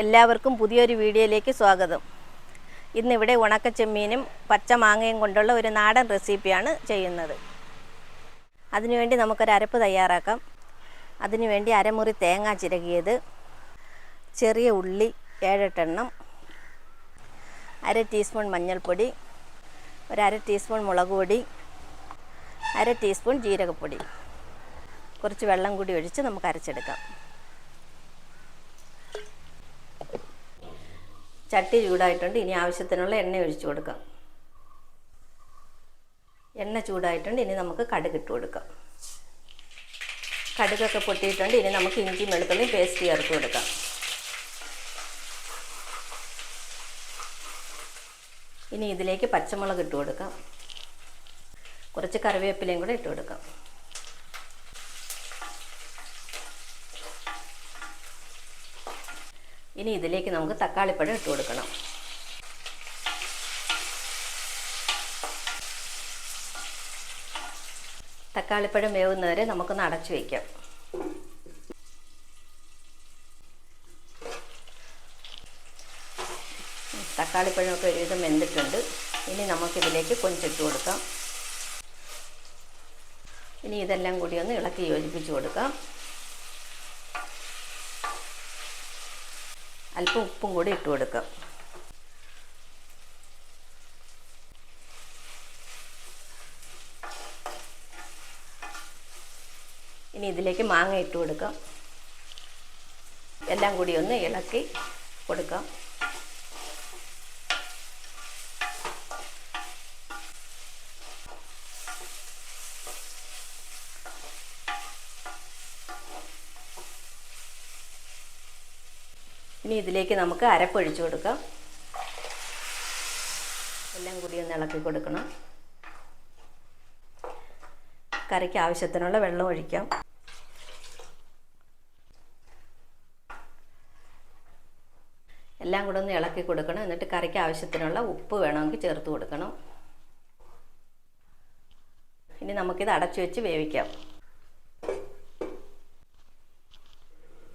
എല്ലാവർക്കും പുതിയൊരു വീഡിയോയിലേക്ക് സ്വാഗതം. ഇന്നിവിടെ ഉണക്കച്ചെമ്മീനും പച്ച മാങ്ങയും കൊണ്ടുള്ള ഒരു നാടൻ റെസിപ്പിയാണ് ചെയ്യുന്നത്. അതിനുവേണ്ടി നമുക്കൊരു അരപ്പ് തയ്യാറാക്കാം. അതിനുവേണ്ടി അരമുറി തേങ്ങ ചിരകിയത് ചെറിയ ഉള്ളി ഏഴെട്ടെണ്ണം അര ടീസ്പൂൺ മഞ്ഞൾപ്പൊടി ഒരു അര ടീസ്പൂൺ മുളക് പൊടി അര ടീസ്പൂൺ ജീരകപ്പൊടി. കുറച്ച് വെള്ളം കൂടി ഒഴിച്ച് നമുക്ക് അരച്ചെടുക്കാം. ചട്ടി ചൂടായിട്ടുണ്ട്. ഇനി ആവശ്യത്തിനുള്ള എണ്ണ ഒഴിച്ചു കൊടുക്കാം. എണ്ണ ചൂടായിട്ടുണ്ട്. ഇനി നമുക്ക് കടുക് ഇട്ട് കൊടുക്കാം. കടുകൊക്കെ പൊട്ടിയിട്ടുണ്ട്. ഇനി നമുക്ക് ഇഞ്ചി വെളുത്തുള്ളിയും പേസ്റ്റ് ചേർത്ത് കൊടുക്കാം. ഇനി ഇതിലേക്ക് പച്ചമുളക് ഇട്ട് കൊടുക്കാം. കുറച്ച് കറിവേപ്പിലയും കൂടെ ഇട്ട് കൊടുക്കാം. ഇനി ഇതിലേക്ക് നമുക്ക് തക്കാളിപ്പഴം ഇട്ട് കൊടുക്കണം. തക്കാളിപ്പഴം വേവുന്നവരെ നമുക്കൊന്ന് അടച്ചു വയ്ക്കാം തക്കാളിപ്പഴമൊക്കെ ഒരുവിധം വെന്തിട്ടുണ്ട്. ഇനി നമുക്കിതിലേക്ക് കൊഞ്ചിട്ട് കൊടുക്കാം. ഇനി ഇതെല്ലാം കൂടി ഒന്ന് ഇളക്കി യോജിപ്പിച്ച് കൊടുക്കാം. അല്പം ഉപ്പും കൂടി ഇട്ട് കൊടുക്കാം. ഇനി ഇതിലേക്ക് മാങ്ങ ഇട്ട് കൊടുക്കാം. എല്ലാം കൂടി ഒന്ന് ഇളക്കി കൊടുക്കാം. ഇനി ഇതിലേക്ക് നമുക്ക് അരപ്പൊഴിച്ചു കൊടുക്കാം. എല്ലാം കൂടി ഒന്ന് ഇളക്കി കൊടുക്കണം. കറിക്ക് ആവശ്യത്തിനുള്ള വെള്ളം ഒഴിക്കാം. എല്ലാം കൂടെ ഒന്ന് ഇളക്കി കൊടുക്കണം. എന്നിട്ട് കറിക്ക് ആവശ്യത്തിനുള്ള ഉപ്പ് വേണമെങ്കിൽ ചേർത്ത് കൊടുക്കണം. ഇനി നമുക്കിത് അടച്ചു വെച്ച് വേവിക്കാം.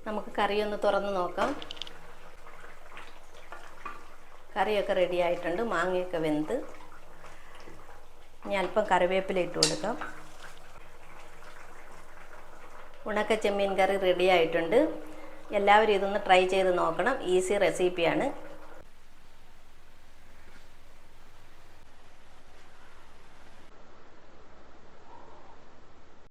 നമുക്ക് കറിയൊന്ന് തുറന്ന് നോക്കാം. കറിയൊക്കെ റെഡി ആയിട്ടുണ്ട്. മാങ്ങയൊക്കെ വെന്ത് ഇനി അല്പം കറിവേപ്പില ഇട്ട് കൊടുക്കാം. ഉണക്ക ചെമ്മീൻ കറി റെഡി ആയിട്ടുണ്ട്. എല്ലാവരും ഇതൊന്ന് ട്രൈ ചെയ്ത് നോക്കണം. ഈസി റെസിപ്പിയാണ്